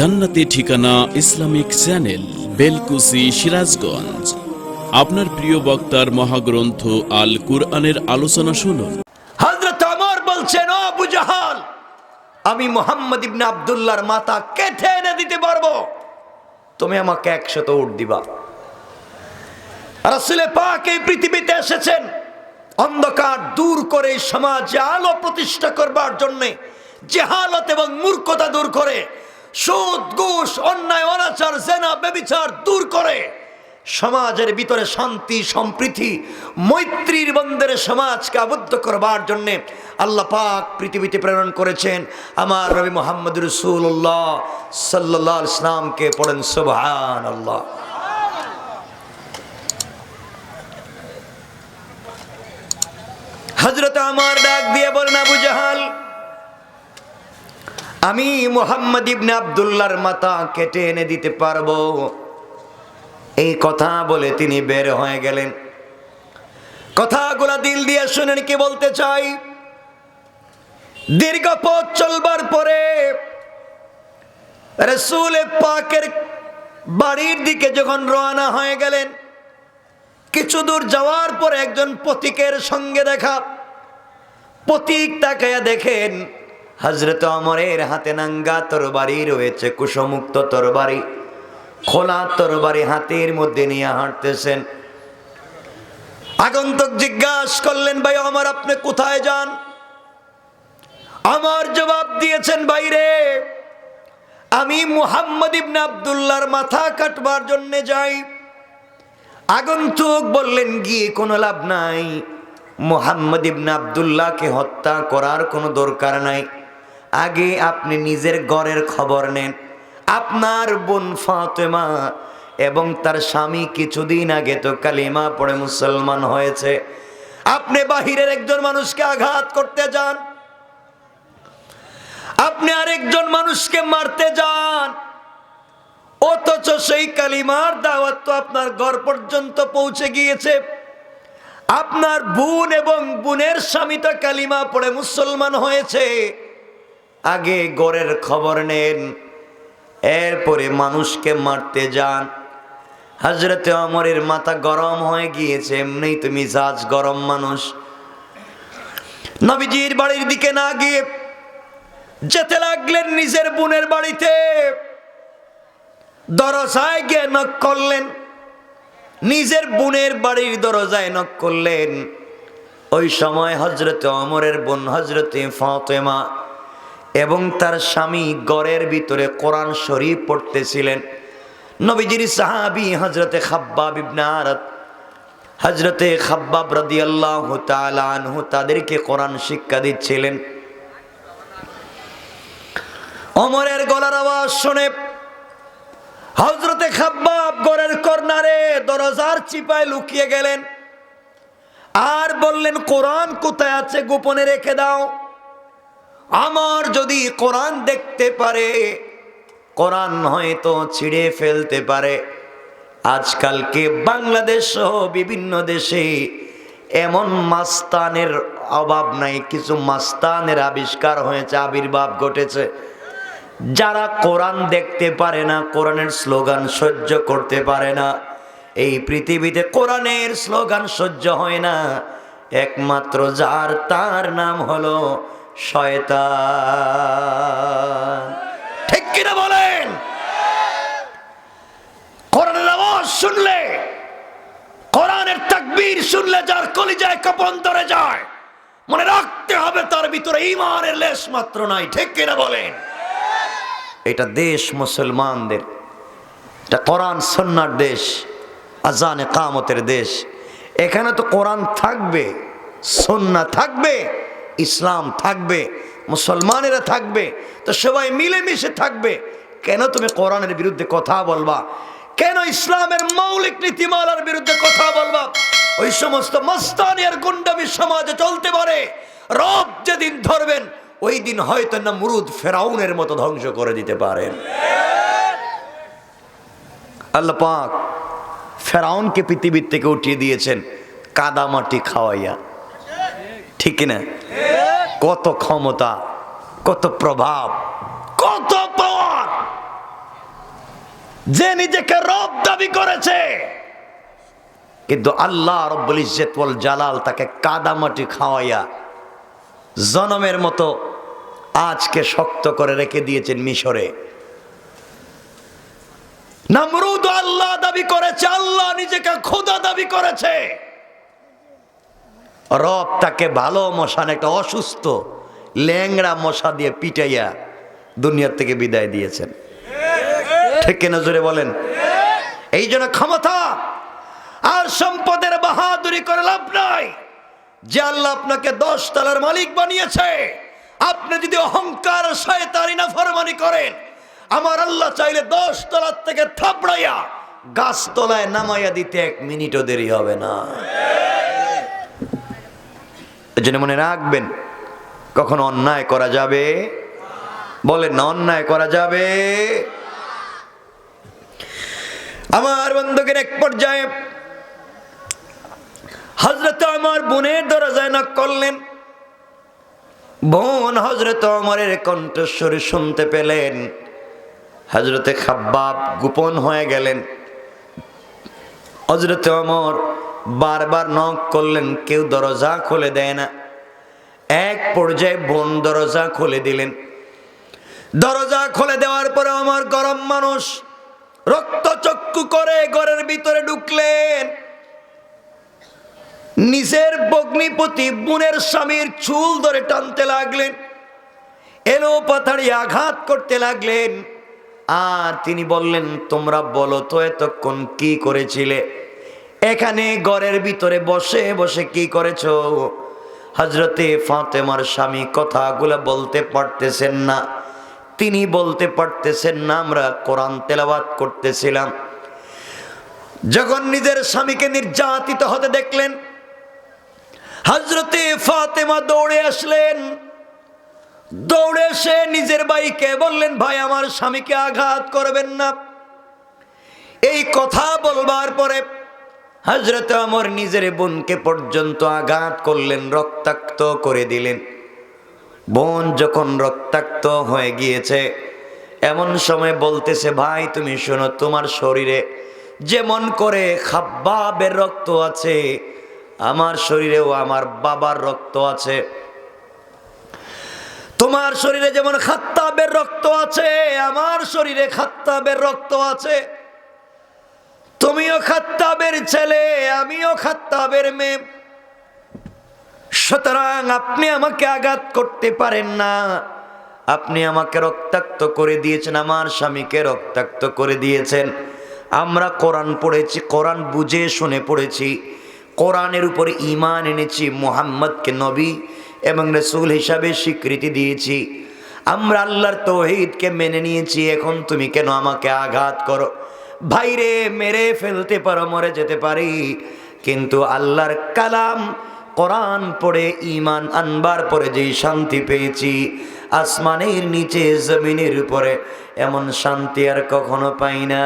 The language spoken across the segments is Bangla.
জান্নাতি ঠিকানা ইসলামিক চ্যানেল, বেলকুসি, সিরাজগঞ্জ। আপনার প্রিয় বক্তার মহাগ্রন্থ আল কুরআনের আলোচনা শুনুন। হজরত আমর বলছেন, ও আবু জাহাল, আমি মোহাম্মদ ইবনে আব্দুল্লাহর মাথা কেটে এনে দিতে পারব। তুমি আমাকে একশত উঠ দিবা। রাসূলে পাক এই পৃথিবীতে এসেছেন, অন্ধকার দূর করে সমাজে আলো প্রতিষ্ঠা করবার জন্য, জেহালত এবং মূর্খতা দূর করে সুদ, ঘুষ, অন্যায়, অনাচার, জেনা বেবিচার দূর করে সমাজের ভিতরে শান্তি, সম্প্রীতি, মৈত্রীর বন্ধের সমাজকে আবদ্ধ করবার জন্যে আল্লাহ পাক পৃথিবীতে প্রেরণ করেছেন। আমার রবি মোহাম্মদ রসুল্লাহ সাল্লাহ ইসলামকে পড়েন সুবহান আল্লাহ হজরত আমার ডাক দিয়ে বলেন, আবু জাহাল আমি মোহাম্মদ ইবনে আবদুল্লাহর মাথা কেটে এনে দিতে পারব। এই কথা বলে তিনি বের হয়ে গেলেন। কথাগুলা দিল দিয়ে শুনেন কি বলতে চাই? দীর্ঘ পথ চলবার পরে রসুল পাকের বাড়ির দিকে যখন রওনা হয়ে গেলেন, কিছু দূর যাওয়ার পরে একজন পথিকের সঙ্গে দেখা। পথিক তাকায়া দেখেন হজরত অমরের হাতে নাঙ্গা তরবারি রয়েছে, কুশমুক্ত তরবারি। খোলা তরবারি হাতের মধ্যে নিয়ে হাঁটতেছেন। আগন্তক জিজ্ঞাসা করলেন, ভাই আমার আপনি কোথায় যান? আমার জবাব দিয়েছেন বাইরে আমি মুহাম্মদ ইবনে আব্দুল্লাহর মাথা কাটবার জন্য যাই। আগন্তুক বললেন, গিয়ে কোনো লাভ নাই। মোহাম্মদ ইবনে আবদুল্লাহকে হত্যা করার কোনো দরকার নাই। আগে আপনি নিজের ঘরের খবর নেন। আপনার বোন ফাতেমা এবং তার স্বামী কিছুদিন আগে তো কালিমা পড়ে মুসলমান হয়েছে। আপনি বাহিরের একজন মানুষকে আঘাত করতে যান। আপনি আরেকজন মানুষকে মারতে যান। অথচ সেই কালিমার দাওয়াত তো আপনার ঘর পর্যন্ত পৌঁছে গিয়েছে। আপনার বোন এবং বোনের স্বামী তো কালিমা পড়ে মুসলমান হয়েছে। আগে গড়ের খবর নেন, এরপরে মানুষকে মারতে যান। হাজরতে অমরের মাথা গরম হয়ে গিয়েছে, এমনি তুমি মিজাজ গরম মানুষ। নবীজির বাড়ির দিকে না গিয়ে যেতে লাগলেন নিজের বোনের বাড়িতে। দরজায় গিয়ে নক করলেন। নিজের বোনের বাড়ির দরজায় নক করলেন। ওই সময় হজরতে অমরের বোন হজরতে ফাতেমা এবং তার স্বামী গড়ের ভিতরে কোরআন শরীফ পড়তেছিলেন। নবীজির সাহাবি হজরতে খাব্বাব ইবনে আরাত হজরতে খাব্বাব রাদিয়াল্লাহু তাআলা আনহু তাদেরকে কোরআন শিক্ষা দিচ্ছিলেন। অমরের গলার আওয়াজ শুনে হজরতে খাব্বাব গড়ের কর্নারে দরজার চিপায় লুকিয়ে গেলেন। আর বললেন, কোরআন কোথায় আছে? গোপনে রেখে দাও। আমার যদি কোরআন দেখতে পারে, কোরআন হয়তো ছিঁড়ে ফেলতে পারে। আজকালকে বাংলাদেশ সহ বিভিন্ন দেশে এমন মাস্তানের অভাব নাই, কিছু মাস্তানের আবিষ্কার হয়েছে, আবির্ভাব ঘটেছে। যারা কোরআন দেখতে পারে না, কোরআনের স্লোগান সহ্য করতে পারে না। এই পৃথিবীতে কোরআনের স্লোগান সহ্য হয় না। একমাত্র যার, তার নাম হলো শয়তান। ঠিক বলেন? আওয়াজ শুনলে শুনলে যার যায়, মনে রাখতে হবে তার ভিতরে ইমানের লেশ মাত্র নাই বলেন? এটা দেশ মুসলমানদের, এটা কোরআন সন্ন্যার দেশ, আজানে কামতের দেশ। এখানে তো কোরআন থাকবে সন্না থাকবে। ইসলাম থাকবে, মুসলমানেরা থাকবে, তো সবাই মিলেমিশে থাকবে। কেন তুমি কোরআনের বিরুদ্ধে কথা বলবা? কেন ইসলামের মৌলিক নীতিমালার বিরুদ্ধে কথা বলবা? ওই সমস্ত মস্তানিয়ার গুন্ডামি সমাজে চলতে পারে। রব যেদিন ধরবেন, ওই দিন হয়তো না মুরুদ ফেরাউনের মতো ধ্বংস করে দিতে পারেন আল্লাহ পাক ফেরাউনকে পৃথিবীর থেকে উঠিয়ে দিয়েছেন কাদামাটি খাওয়াইয়া। ঠিক না কত ক্ষমতা, কত প্রভাব, কত পাওয়ার যে নিজেকে রব দাবি করেছে। কিন্তু আল্লাহ রব্বুল ইজ্জত জালাল তাকে কাদামাটি খাওয়াইয়া জনমের মতো আজকে শক্ত করে রেখে দিয়েছেন মিশরে। নমরুদ আল্লাহ দাবি করেছে, আল্লাহ নিজেকে খোদা দাবি করেছে। রব তাকে ভালো মশান একটা অসুস্থ ল্যাংড়া মশা দিয়ে পিটাইয়া দুনিয়ার থেকে বিদায় দিয়েছেন। ঠিক কিনা জোরে বলেন? এই জন্য ক্ষমতা আর সম্পদের বাহাদুরি করে লাভ নাই। যে আল্লাহ আপনাকে দশ তলার মালিক বানিয়েছে, আপনি যদি অহংকার শয়তানি না ফরমানি করেন, আমার আল্লাহ চাইলে দশ তলার থেকে থাপড়াইয়া গাছ তলায় নামাইয়া দিতে এক মিনিটও দেরি হবে না। এই জন্য মনে রাখবেন, কখনো অন্যায় করা যাবে। বলেন না, অন্যায় করা যাবে। আমার বন্ধুকের এক পর্যায়ে হজরত আমার বোনের দরজায় নক করলেন। বোন হজরত অমরের কণ্ঠস্বরে শুনতে পেলেন। হজরতে খাব্বাব গোপন হয়ে গেলেন। হজরতে অমর বারবার নক করলেন, কেউ দরজা খুলে দেয় না। এক পর্যায়ে বোন দরজা খুলে দিলেন। দরজা খুলে দেওয়ার পরে আমার গরম মানুষ রক্তচক্ষু করে ঘরের ভিতরে ঢুকলেন। নিজের বগ্নিপতি বোনের স্বামীর চুল ধরে টানতে লাগলেন, এলো পাথাড়ি আঘাত করতে লাগলেন। আর তিনি বললেন, তোমরা বলো তো এতক্ষণ কি করেছিলে? এখানে ঘরের ভিতরে বসে বসে কি করেছ? হজরতে ফাতেমার স্বামী কথাগুলো বলতে পারতেছেন না। তিনি বলতে পারতেছেন না, আমরা কোরআন তেলাবাত করতেছিলাম। যখন নিজের স্বামীকে নির্যাতিত হতে দেখলেন হজরতে ফাতেমা দৌড়ে আসলেন। দৌড়ে এসে নিজের ভাইকে বললেন, ভাই, আমার স্বামীকে আঘাত করবেন না। এই কথা বলবার পরে হজরত আমার নিজের বোনকে পর্যন্ত আঘাত করলেন, রক্তাক্ত করে দিলেন। বোন যখন রক্তাক্ত হয়ে গিয়েছে, এমন সময় বলতেছে, ভাই, তুমি শোনো, তোমার শরীরে যেমন করে খাব্বাবের রক্ত আছে, আমার শরীরেও আমার বাবার রক্ত আছে। তোমার শরীরে যেমন খাত্তাবের রক্ত আছে, আমার শরীরে খাত্তাবের রক্ত আছে। তুমিও খাত্তাবের ছেলে, আমিও খাত্তাবের মেয়ে। সুতরাং আপনি আমাকে আঘাত করতে পারেন না। আপনি আমাকে রক্তাক্ত করে দিয়েছেন, আমার স্বামীকে রক্তাক্ত করে দিয়েছেন। আমরা কোরআন পড়েছি, কোরআন বুঝে শুনে পড়েছি। কোরআনের উপরে ইমান এনেছি, মোহাম্মদকে নবী এবং রসুল হিসাবে স্বীকৃতি দিয়েছি। আমরা আল্লাহর তৌহিদকে মেনে নিয়েছি, এখন তুমি কেন আমাকে আঘাত করো? ভাইরে, মেরে ফেলতে পারো, মরে যেতে পারি। কিন্তু আল্লাহর কালাম কোরআন পড়ে ইমান আনবার পরে যেই শান্তি পেয়েছি, আসমানের নিচে, জমিনের উপরে, এমন শান্তি আর কখনো পাই না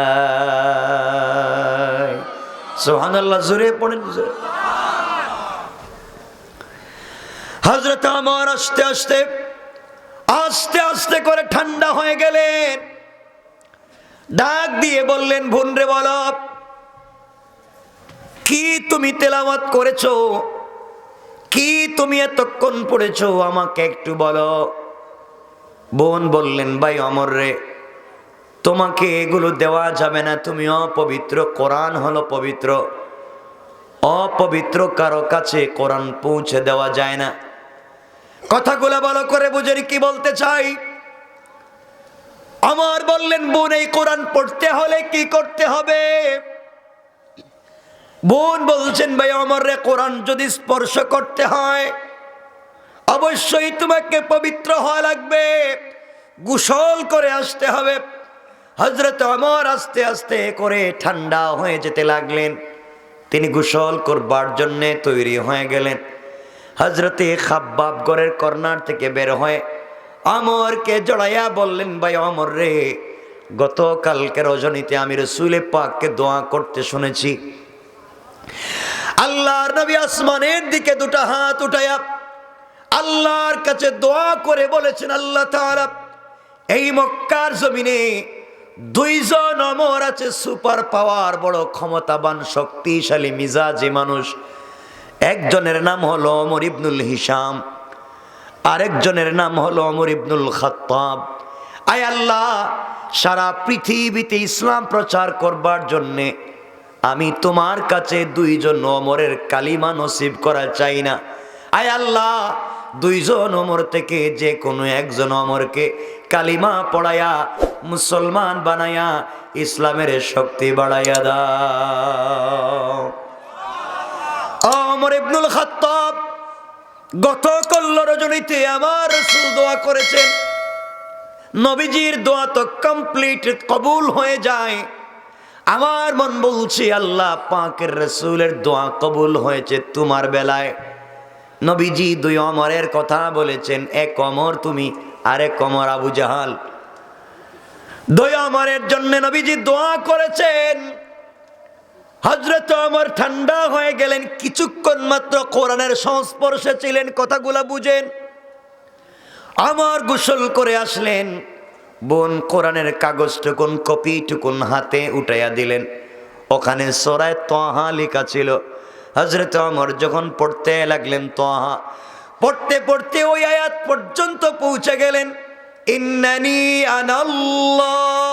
সোহান আল্লাহ জোরে পড়েন হজরত আমার আস্তে আস্তে আস্তে আস্তে করে ঠান্ডা হয়ে গেলেন। ডাক দিয়ে বললেন ভুনরে বল, কি তুমি তেলাওয়াত করেছ? কি তুমি এতক্ষণ পড়েছো? আমাকে একটু বলো। বোন বললেন, ভাই অমর রে, তোমাকে এগুলো দেওয়া যাবে না। তুমি অপবিত্র, কোরআন হলো পবিত্র। অপবিত্র কারও কাছে কোরআন পৌঁছে দেওয়া যায় না। কথাগুলো ভালো করে বুঝে কি বলতে চাই? আমার বললেন, বোন, এই কোরআন পড়তে হলে কি করতে হবে? বোন বলছেন, ভাই, আমার রে কোরআন যদি স্পর্শ করতে হয়, অবশ্যই তোমাকে পবিত্র হওয়া লাগবে, গোসল করে আসতে হবে। হজরত আমার আস্তে আস্তে করে ঠান্ডা হয়ে যেতে লাগলেন। তিনি গুসল করবার জন্যে তৈরি হয়ে গেলেন। হজরতে খাব্বাব গড়ের কর্নার থেকে বের হয়ে অমরকে জড়াইয়া বললেন, ভাই অমর রে, গতকালকে রজনীতে আমি রসুলে পাককে দোয়া করতে শুনেছি। আল্লাহর নবী আসমানের দিকে দুটো হাত উঠাইয়া আল্লাহর কাছে দোয়া করে বলেছেন, আল্লাহ তাআলা, এই মক্কার জমিনে দুইজন অমর আছে, সুপার পাওয়ার, বড় ক্ষমতাবান, শক্তিশালী, মিজাজি মানুষ। একজনের নাম হলো অমর ইবনুল হিসাম আরেকজনের নাম হলো অমর ইবনুল খাত্তাব। আয় আল্লাহ, সারা পৃথিবীতে ইসলাম প্রচার করবার জন্যে আমি তোমার কাছে দুইজন অমরের কালিমা নসিব করা চাই না। আয় আল্লাহ, দুইজন অমর থেকে যে কোনো একজন অমরকে কালিমা পড়ায়া, মুসলমান বানায়া, ইসলামের শক্তি বাড়াইয়া দাও। অমর ইবনুল খাত্তাব গত কল্ল রজনীতে আমার রসুল দোয়া করেছেন। নবীজির দোয়া তো কমপ্লিট কবুল হয়ে যায়। আমার মন বলছে, আল্লাহ পাকের রসুলের দোয়া কবুল হয়েছে তোমার বেলায়। নবীজি দুই অমরের কথা বলেছেন, এক অমর তুমি, আরেক অমর আবু জাহাল। দুই অমরের জন্য নবীজি দোয়া করেছেন। হজরত আমার ঠান্ডা হয়ে গেলেন। কিছুক্ষণ মাত্র কোরআনের সংস্পর্শে ছিলেন, কথাগুলা বুঝেন। আমার গোসল করে আসলেন। বোন কোরআনের কাগজটুকুন, কপিটুকুন হাতে উঠাইয়া দিলেন। ওখানে সরায় তহা লেখা ছিল হজরত আমর যখন পড়তে লাগলেন তহা, পড়তে পড়তে ওই আয়াত পর্যন্ত পৌঁছে গেলেন। ইন্নানি আনাল্লাহ।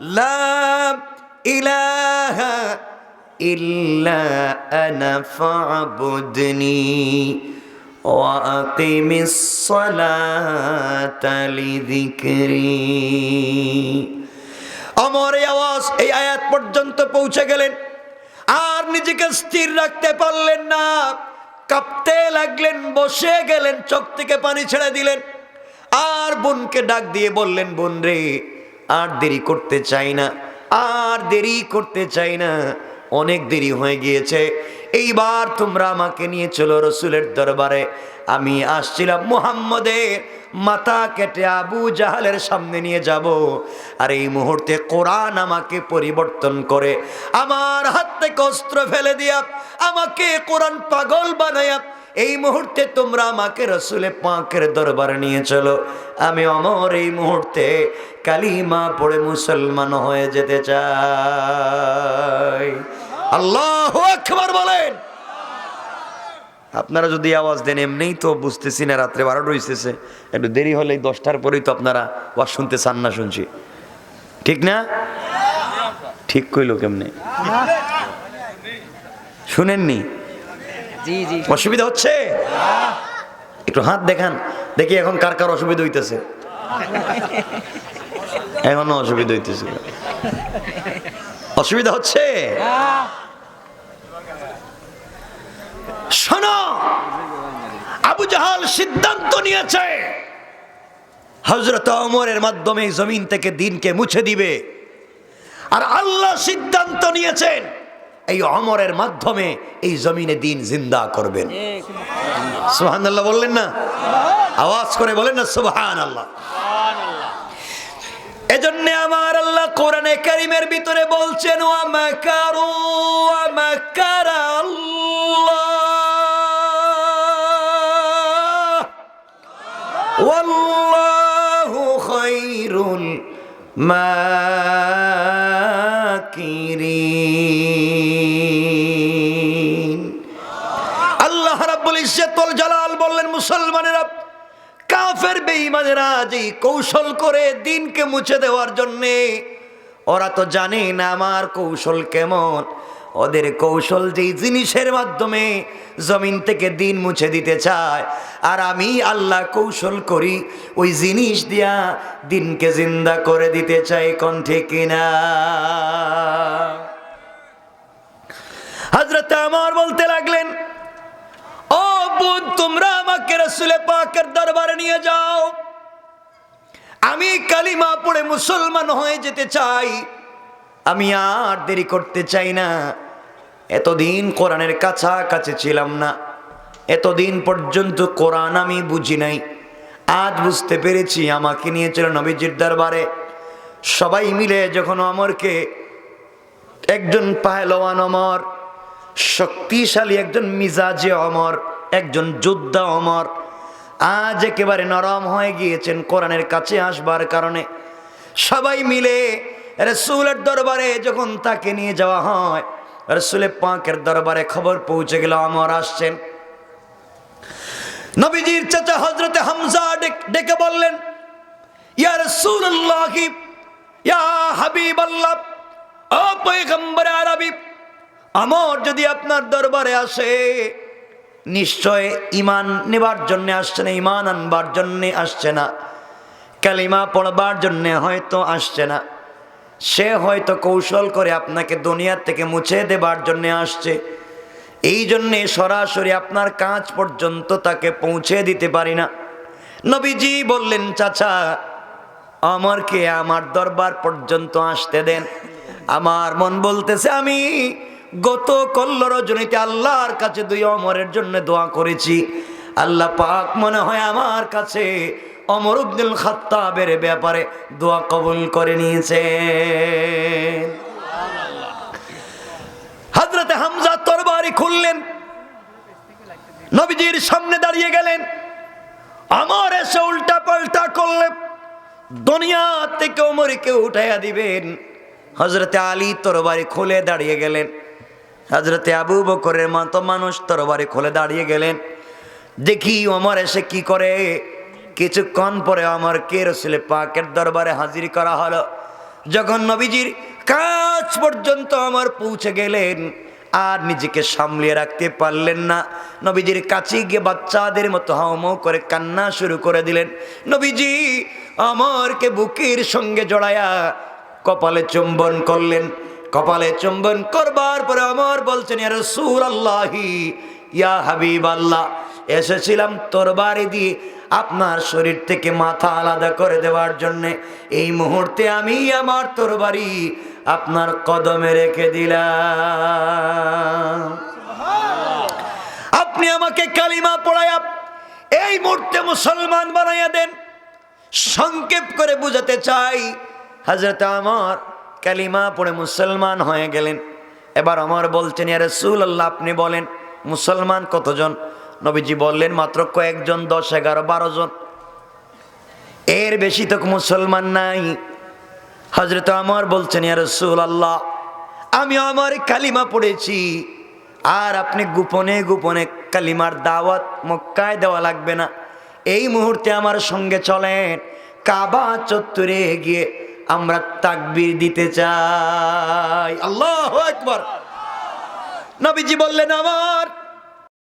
لا إله إلا أنا فاعبدني وأقم الصلاة لذكري আমার এই আওয়াজ এই আয়াত পর্যন্ত পৌঁছে গেলেন আর নিজেকে স্থির রাখতে পারলেন না কাঁপতে লাগলেন বসে গেলেন চোখ থেকে পানি ছেড়ে দিলেন আর বোনকে ডাক দিয়ে বললেন বোন রে আর দেরি করতে চাই না, আর দেরি করতে চাই না। অনেক দেরি হয়ে গিয়েছে। এইবার তোমরা আমাকে নিয়ে চলো রসুলের দরবারে। আমি আসছিলাম মুহাম্মদের মাথা কেটে আবু জাহালের সামনে নিয়ে যাব। আর এই মুহূর্তে কোরআন আমাকে পরিবর্তন করে, আমার হাত থেকে অস্ত্র ফেলে দিয়া, আমাকে কোরআন পাগল বানায়া এই মুহূর্তে তোমরা আমাকে রসুলে পাঁকের দরবারে নিয়ে চলো। আমি অমর এই মুহূর্তে কালিমা পড়ে মুসলমান হয়ে যেতে চাই। আল্লাহ আকবার বলেন। আপনারা যদি আওয়াজ দেন, এমনিই তো বুঝতেছি না, রাত্রে বারোটা হইতেছে। একটু দেরি হলে দশটার পরেই তো আপনারা ওয়াজ শুনতে চান না শুনছি। ঠিক না? ঠিক কইলো কেমনে? শুনেননি? অসুবিধা হচ্ছে? একটু হাত দেখান। দেখি এখন কার কার অসুবিধা হইতেছে। এখনও অসুবিধা হইতেছে। অসুবিধা হচ্ছে? শোনো, আবু জাহাল সিদ্ধান্ত নিয়েছে হজরত অমরের মাধ্যমে জমিন থেকে দিনকে মুছে দিবে। আর আল্লাহ সিদ্ধান্ত নিয়েছেন এই অমরের মাধ্যমে এই জমিনে দিন জিন্দা করবেন। সুহান আল্লাহ বললেন না? আওয়াজ করে বলেন না সুবহান আল্লাহ এজন্য আমার আল্লাহ কোরআনে কারিমের ভিতরে বলছেন খায়রুল মাকিরিন মুসলমানেরা কাফের বেঈমানেরা যে কৌশল করে দিনকে মুছে দেওয়ার জন্যে, ওরা তো জানে না আমার কৌশল কেমন। ওদের কৌশল যেই জিনিসের মাধ্যমে জমিন থেকে দিন মুছে দিতে চায়। আর আমি আল্লাহ কৌশল করি, ওই জিনিস দিয়া দিনকে জিন্দা করে দিতে চাই, কিনা হজরত আমার বলতে লাগলেন ও তোমরা আমাকে রসুলে পাকের দরবারে নিয়ে যাও। আমি কালিমা পড়ে মুসলমান হয়ে যেতে চাই। আমি আর দেরি করতে চাই না। এতদিন কোরআনের কাছাকাছি ছিলাম না। এতদিন পর্যন্ত কোরআন আমি বুঝি নাই। আজ বুঝতে পেরেছি আমাকে নিয়ে চলো নবীজির দরবারে। সবাই মিলে যখন অমরকে একজন পাহলওয়ান অমর, শক্তিশালী একজন মিজাজে অমর একজন যোদ্ধা অমর। আজ একেবারে নরম হয়ে গিয়েছেন কোরআনের কাছে আসবার কারণে। সবাই মিলে রসুলের দরবারে যখন তাকে নিয়ে যাওয়া হয় রসুলের পাঁকের দরবারে খবর পৌঁছে গেল আমর আসছেন। নবীজির চাচা হজরতে হামজা ডেক- বললেন, ইয়া ইয়া হাবিব আল্লাহ ও পয়গম্বর আরবি, আমর যদি আপনার দরবারে আসে নিশ্চয় ইমান নেবার জন্য আসছে না, ইমান আনবার জন্যে আসছে না, কালিমা পড়বার জন্যে হয়তো আসছে না। সে হয়তো কৌশল করে আপনাকে দুনিয়ার থেকে মুছে দেবার জন্যে আসছে। এই জন্যে সরাসরি আপনার কাজ পর্যন্ত তাকে পৌঁছে দিতে পারি না। নবীজি বললেন, চাচা, আমারকে আমার দরবার পর্যন্ত আসতে দেন। আমার মন বলতেছে, আমি গত কল্ল রজনীতে আল্লাহর কাছে দুই অমরের জন্য দোয়া করেছি। আল্লাহ পাক মনে হয় আমার কাছে অমর উদ্দিন খাত্তাবের ব্যাপারে দোয়া কবুল করে নিয়েছে হজরতে হামজা তরবারি খুললেন। নবীজির সামনে দাঁড়িয়ে গেলেন। আমার এসে উল্টা পাল্টা করলেন দুনিয়া থেকে ওমরকে উঠাইয়া দিবেন। হজরতে আলী তরবারি খুলে দাঁড়িয়ে গেলেন। হজরতে আবু বকরের মতো মানুষ তরবারি খুলে দাঁড়িয়ে গেলেন। দেখি ওমর এসে কি করে? কিছুক্ষণ পরে আমার কে রসুলে পাকের দরবারে হাজির করা হলো। যখন নবীজির কাজ পর্যন্ত আমার পৌঁছে গেলেন, আর নিজেকে সামলিয়ে রাখতে পারলেন না। নবীজির কাছে গিয়ে বাচ্চাদের মতো হাউমাউ করে কান্না শুরু করে দিলেন। নবীজি আমারকে বুকের সঙ্গে জড়ায়া কপালে চুম্বন করলেন। কপালে চুম্বন করবার পরে আমার বলছেন রসুল আল্লাহি ইয়া হাবিব আল্লাহ এসেছিলাম তোর বাড়ি দিয়ে আপনার শরীর থেকে মাথা আলাদা করে দেওয়ার জন্যে। এই মুহূর্তে আমি আমার তোর বাড়ি আপনার কদমে রেখে দিলাম। আপনি আমাকে কালিমা পড়াইয়া এই মুহূর্তে মুসলমান বানাইয়া দেন। সংক্ষেপ করে বুঝাতে চাই, হাজরত আমার কালিমা পড়ে মুসলমান হয়ে গেলেন। এবার আমার বলছেন ইয়ারে সুল আল্লাহ আপনি বলেন, মুসলমান কতজন? নবীজি বললেন, মাত্র কয়েকজন, দশ, এগারো, বারো জন। এর বেশি তো মুসলমান নাই। হজরত আমার বলছেন ইয়ার রসুল আল্লাহ আমি আমার কালিমা পড়েছি। আর আপনি গোপনে গোপনে কালিমার দাওয়াত মক্কায় দেওয়া লাগবে না। এই মুহূর্তে আমার সঙ্গে চলেন। কাবা চত্বরে গিয়ে আমরা তাকবির দিতে চাই। আল্লাহ একবার নবীজি বললেন আমার